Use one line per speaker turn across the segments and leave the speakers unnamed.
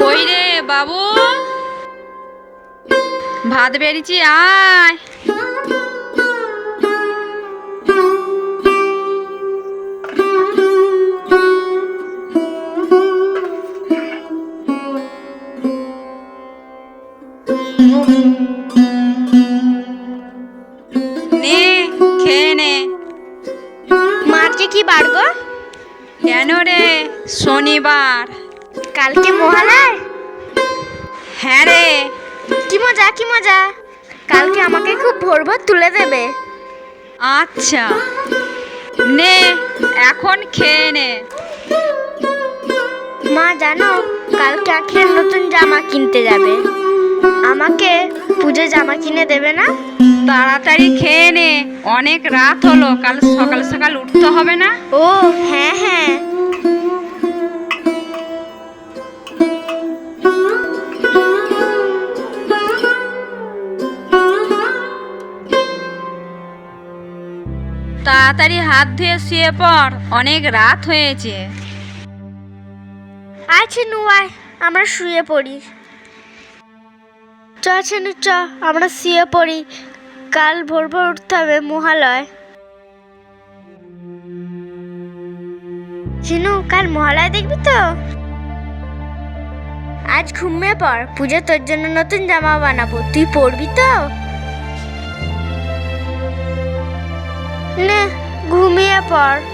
কই রে বাবু? ভাত বেরিয়েছি আয়। নে
বার গো।
কেন রে? শনিবার।
কালকে মহালয়?
হ্যাঁ রে।
কি মজা কি মজা? কালকে আমাকে খুব ভোর ভোর তুলে দেবে।
আচ্ছা। নে এখন খেয়ে নে।
মা জানো কালকে আখের নতুন জামা কিনতে যাবে। আমাকে পুজো জামা কিনে দেবে না?
তাড়াতাড়ি খেয়ে নে। অনেক রাত হলো কাল সকাল সকাল উঠতে হবে না?
ও হ্যাঁ হ্যাঁ।
তাড়াতাড়ি হাত ধুয়ে শুয়ে পড়। অনেক রাত হয়েছে।
আচ্ছা নুয়াই আমরা শুয়ে পড়ি। চ ছেনু চ আমরা শুয়ে পড়ি। কাল ভোর ভোর উঠতে হবে মহালয়। চিনু কাল মহালয় দেখবি তো? আজ ঘুমিয়ে পড়, পুজো তোর জন্য নতুন জামা বানাবো। তুই পরবি তো? নে, ঘুমিয়ে পড়।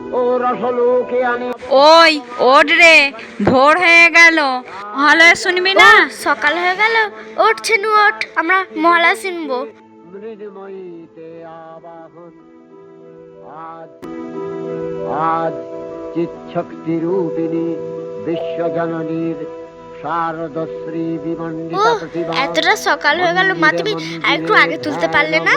ওই ওঠ রে ভোর হয়ে গেল। ভালো শুনবি না?
সকাল হয়ে গেল। ওঠ ছেনু ওঠ আমরা মহালয়া শুনব।
আজ চিৎশক্তি রূপিণী বিশ্বজননীর শারদশ্রী বিমণ্ডিত প্রতিভা
এতটা সকাল হয়ে গেল মা তুমি আর একটু আগে তুলতে পারলে না।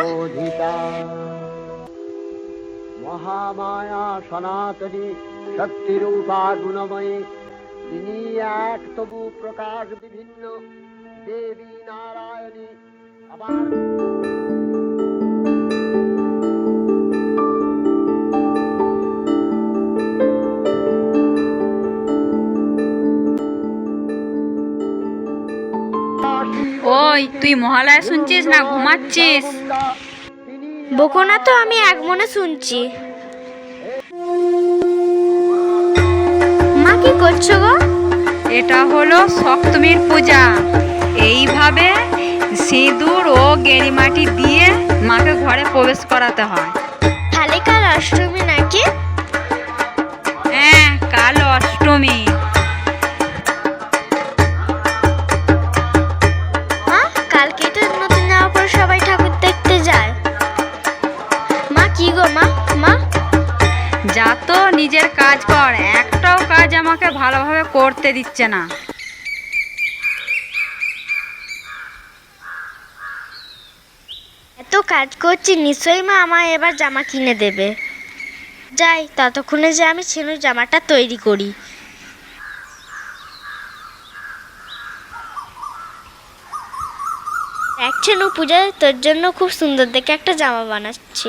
মহামায়া সনাতনী শক্তিরূপা গুণময়ী। তিনি এক তবু প্রকাশ বিভিন্ন। দেবী নারায়ণী, আবার
ওই, তুই মহালয়া শুনছিস না? ঘুমাচ্ছিস?
বকো না তো আমি এক মনে শুনছি। মা কি করছ গো?
এটা হলো সপ্তমীর পূজা। এইভাবে সিঁদুর ও গেরিমাটি দিয়ে মাকে ঘরে প্রবেশ করাতে হয়।
তাহলে কাল অষ্টমী নাকি?
হ্যাঁ কাল অষ্টমী। নিজের কাজ কর। একটাও কাজ আমাকে ভালোভাবে করতে দিচ্ছে না।
এত কাজ করছি, নিশ্চয়ই মা আমায় এবার জামা কিনে দেবে। যাই, ততক্ষণে যে আমি ছেনুর জামাটা তৈরি করি। এক ছেনু পূজায় তোর জন্য খুব সুন্দর দেখে একটা জামা বানাচ্ছি।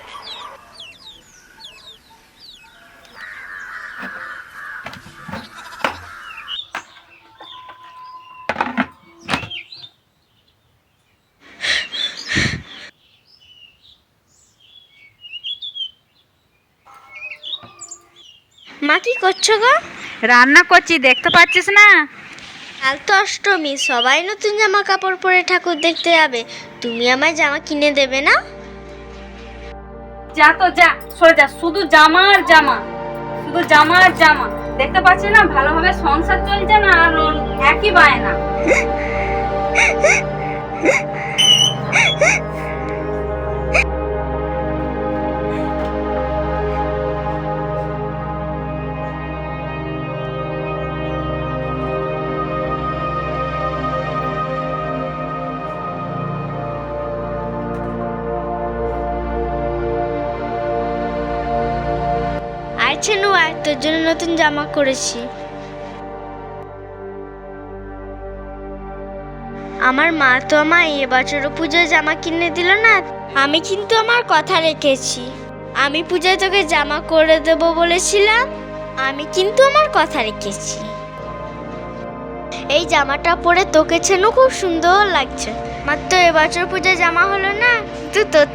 মা
কি করছ গো?
রান্না করছি দেখতে পাচ্ছিস না?
কাল তো অষ্টমী সবাই নতুন জামা কাপড় পরে ঠাকুর দেখতে যাবে। তুমি আমায় জামা কিনে দেবে না?
যা তো যা সরে যা শুধু জামা আর জামা শুধু জামা আর জামা। দেখতে পাচ্ছিস না ভালোভাবে সংসার চলছে না আর একই বায়না।
আর ছেনু আয় তোর জন্য নতুন জামা করেছি। আমার মা তো আমায় এবছরও পুজোয় জামা কিনে দিল না, আমি কিন্তু আমার কথা রেখেছি। আমি পূজায় তোকে জামা করে দেব বলেছিলাম, আমি কিন্তু আমার কথা রেখেছি। এই জামাটা পরে তোকে ছেনু খুব সুন্দর লাগছে। মাত্র এবছর পূজায় জামা হলো না, কিন্তু তোর